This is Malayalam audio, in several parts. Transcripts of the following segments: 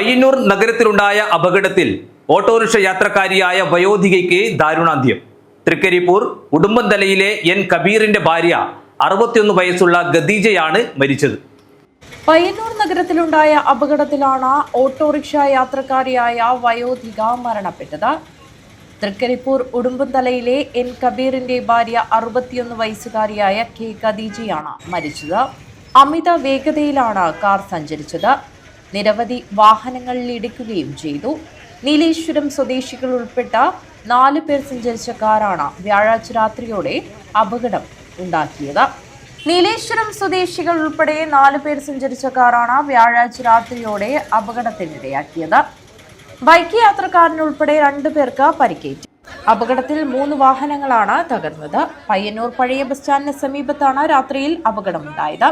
പയ്യന്നൂർ നഗരത്തിലുണ്ടായ അപകടത്തിൽ ഓട്ടോറിക്ഷ യാത്രക്കാരിയായ വയോധികയ്ക്ക് ദാരുണാന്ത്യം. തൃക്കരിപ്പൂർ ഉടുമ്പന്തലയിലെ എൻ കബീറിന്റെ ഭാര്യ അറുപത്തിയൊന്ന് വയസ്സുള്ള ഖദീജയാണ് മരിച്ചത്. പയ്യന്നൂർ നഗരത്തിലുണ്ടായ അപകടത്തിലാണ് ഓട്ടോറിക്ഷ യാത്രക്കാരിയായ വയോധിക മരണപ്പെട്ടത്. തൃക്കരിപ്പൂർ ഉടുമ്പന്തലയിലെ എൻ കബീറിന്റെ ഭാര്യ അറുപത്തിയൊന്ന് വയസ്സുകാരിയായ കെ ഖദീജയാണ് മരിച്ചത്. അമിത വേഗതയിലാണ് കാർ സഞ്ചരിച്ചത്. നിരവധി വാഹനങ്ങളിൽ ഇടിക്കുകയും ചെയ്തു. നീലേശ്വരം സ്വദേശികൾ ഉൾപ്പെട്ട നാല് പേർ സഞ്ചരിച്ച കാറാണ് വ്യാഴാഴ്ച രാത്രിയോടെ അപകടം ഉണ്ടാക്കിയത്. നീലേശ്വരം സ്വദേശികൾ ഉൾപ്പെടെ നാല് പേർ സഞ്ചരിച്ച കാറാണ് വ്യാഴാഴ്ച രാത്രിയോടെ അപകടത്തിനിടയാക്കിയത്. ബൈക്ക് യാത്രക്കാരനുൾപ്പെടെ രണ്ടു പേർക്ക് പരിക്കേറ്റു. അപകടത്തിൽ മൂന്ന് വാഹനങ്ങളാണ് തകർന്നത്. പയ്യന്നൂർ പഴയ ബസ് സ്റ്റാൻഡിന് സമീപത്താണ് രാത്രിയിൽ അപകടമുണ്ടായത്.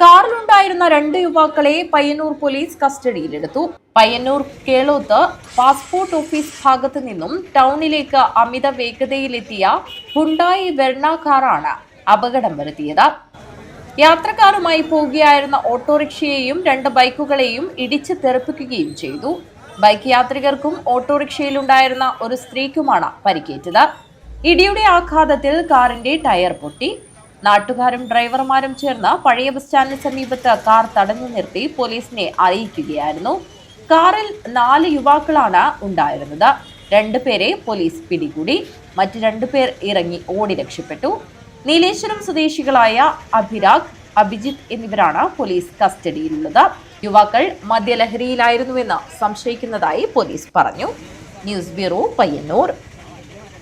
കാറിലുണ്ടായിരുന്ന രണ്ട് യുവാക്കളെ പയ്യന്നൂർ പോലീസ് കസ്റ്റഡിയിലെടുത്തു. പയ്യന്നൂർ കേളോത്ത് പാസ്പോർട്ട് ഓഫീസ് ഭാഗത്തു നിന്നും ടൗണിലേക്ക് അമിത വേഗതയിലെത്തിയ ഹുണ്ടായി വെർണ കാറാണ് അപകടം വരുത്തിയത്. യാത്രക്കാരുമായി പോകുകയായിരുന്ന ഓട്ടോറിക്ഷയെയും രണ്ട് ബൈക്കുകളെയും ഇടിച്ചു തെറിപ്പിക്കുകയും ചെയ്തു. ബൈക്ക് യാത്രികർക്കും ഓട്ടോറിക്ഷയിലുണ്ടായിരുന്ന ഒരു സ്ത്രീക്കുമാണ് പരിക്കേറ്റത്. ഇടിയുടെ ആഘാതത്തിൽ കാറിന്റെ ടയർ പൊട്ടി. നാട്ടുകാരും ഡ്രൈവർമാരും ചേർന്ന് പഴയ ബസ് സ്റ്റാൻഡിന് സമീപത്ത് കാർ തടഞ്ഞു നിർത്തി പോലീസിനെ അറിയിക്കുകയായിരുന്നു. കാറിൽ നാല് യുവാക്കളാണ് ഉണ്ടായിരുന്നത്. രണ്ടുപേരെ പോലീസ് പിടികൂടി. മറ്റ് രണ്ടുപേർ ഇറങ്ങി ഓടി രക്ഷപ്പെട്ടു. നീലേശ്വരം സ്വദേശികളായ അഭിരാഗ് അഭിജിത്ത് എന്നിവരാണ് പോലീസ് കസ്റ്റഡിയിലുള്ളത്. യുവാക്കൾ മദ്യലഹരിയിലായിരുന്നുവെന്ന് സംശയിക്കുന്നതായി പോലീസ് പറഞ്ഞു. News bureau Payyanur.